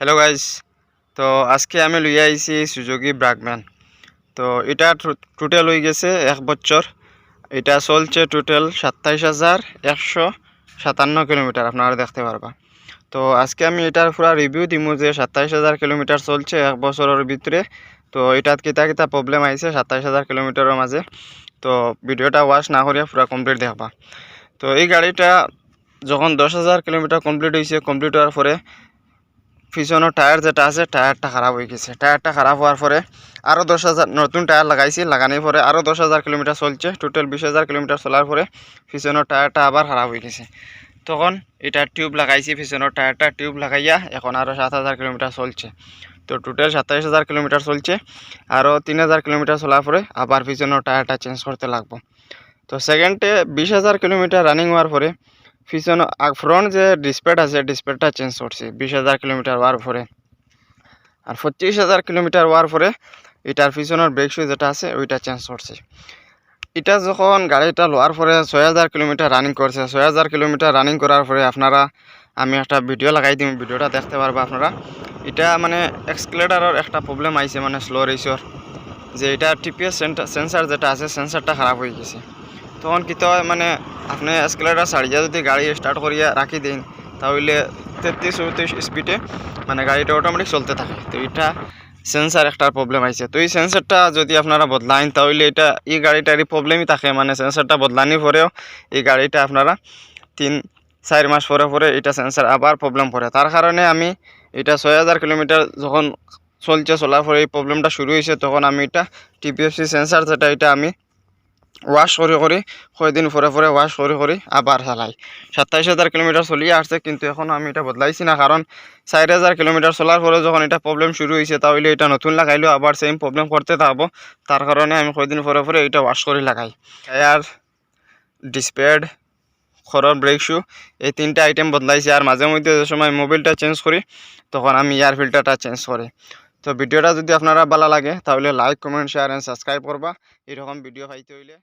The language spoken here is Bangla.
হ্যালো গাইস তো আজকে আমি লইয়া আইছি সুযোগী ব্রাগম্যান তো এটা টোটাল হয়ে গেছে এক বছর। এটা চলছে টোটাল সাতাইশ হাজার একশো সাতান্ন কিলোমিটার, আপনারা দেখতে পারবা। তো আজকে আমি এটার পুরা রিভিউ দিমু যে সাতাইশ হাজার কিলোমিটার চলছে এক বছরের ভিতরে। তো এটাত কিতা কিতা প্রবলেম আইছে সাতাইশ হাজার কিলোমিটারের মাঝে। তো ভিডিওটা ওয়াশ না করিয়া পুরা কমপ্লিট দেখবা। তো এই গাড়িটা যখন দশ হাজার কিলোমিটার কমপ্লিট হয়েছে কমপ্লিট হওয়ার পরে পিছনের টায়ার যেটা আছে টায়ারটা খারাপ হয়ে গেছে। টায়ারটা খারাপ হওয়ার পরে আরও দশ হাজার নতুন টায়ার লাগাইছি লাগানোর পরে আরও দশ হাজার কিলোমিটার চলছে। টোটাল বিশ হাজার কিলোমিটার চলার পরে পিছনের টায়ারটা আবার খারাপ হয়ে গেছে। তখন এটা টিউব লাগাইছি পিছনের টায়ারটা টিউব লাগাইয়া এখন আরও সাত হাজার কিলোমিটার চলছে। তো টোটাল সাতাইশ হাজার কিলোমিটার চলছে আরও তিন হাজার কিলোমিটার চলার পরে আবার পিছনের টায়ারটা চেঞ্জ করতে লাগবো। তো সেকেন্ডে বিশ হাজার কিলোমিটার রানিং হওয়ার পরে পিছনে ফ্রন্ট যে ডিসপ্লেটা আছে ডিসপ্লেটা চেঞ্জ করছি। বিশ হাজার কিলোমিটার হওয়ার পরে আর পঁচিশ হাজার কিলোমিটার হওয়ার পরে এটার পিছনের ব্রেক শু যেটা আছে, ওইটা চেঞ্জ করছি। এটা যখন গাড়িটা লোয়ার পরে ছয় হাজার কিলোমিটার রানিং করছে। ছয় হাজার কিলোমিটার রানিং করার পরে আপনারা, আমি একটা ভিডিও লাগাই দিম ভিডিওটা দেখতে পারব আপনারা। এটা মানে এক্সকেলেটারের একটা প্রবলেম আইছে মানে স্লো রেসর যে এটা টিপিএস সেন্সার যেটা আছে সেন্সারটা খারাপ হয়ে গেছে। তখন কী হয় মানে আপনি এসকেলেটার ছাড়িয়া যদি গাড়ি স্টার্ট করিয়া রাখি দিন, তাহলে তেত্রিশ, চৌত্রিশ স্পিডে মানে গাড়িটা অটোমেটিক চলতে থাকে। তো এটা সেন্সার একটা প্রবলেম আইছে। তো এই সেন্সারটা যদি আপনারা বদলাইন, তাহলে এটা, এই গাড়িটারই প্রবলেমই থাকে। মানে সেন্সারটা বদলানি পরেও এই গাড়িটা আপনারা তিন, চার মাস পরে পরে এটা সেন্সার আবার প্রবলেম পড়ে তার কারণে আমি এটা ছয় হাজার কিলোমিটার যখন চলছে, চলার পরে এই প্রবলেমটা শুরু হয়েছে তখন আমি এটা টিপিএফসি সেন্সার যেটা, এটা আমি ওয়াশ করে করে কয়দিন পরে পরে ওয়াশ করে করে আবার চালাই। সাতাইশ হাজার কিলোমিটার চলিয়ে আসছে, কিন্তু এখন আমি এটা বদলাইছি না, কারণ চার হাজার কিলোমিটার চলার পরে যখন এটা প্রবলেম শুরু হয়েছে তাহলে এটা নতুন লাগাইলেও আবার সেম প্রবলেম করতে থাকব। তার কারণে আমি কয়দিন পরে পরে এটা ওয়াশ করে লাগাই। টায়ার ডিসপ্যাড খরর ব্রেক শু এই তিনটা আইটেম বদলাইছি। আর মাঝে মধ্যে যে সময় মোবিলটা চেঞ্জ করি, তখন আমি এয়ার ফিল্টারটা চেঞ্জ করি। তো ভিডিওটা যদি আপনারা ভালো লাগে, তাহলে like comment share and subscribe করবা। এরকম ভিডিও পাইতে হইলে।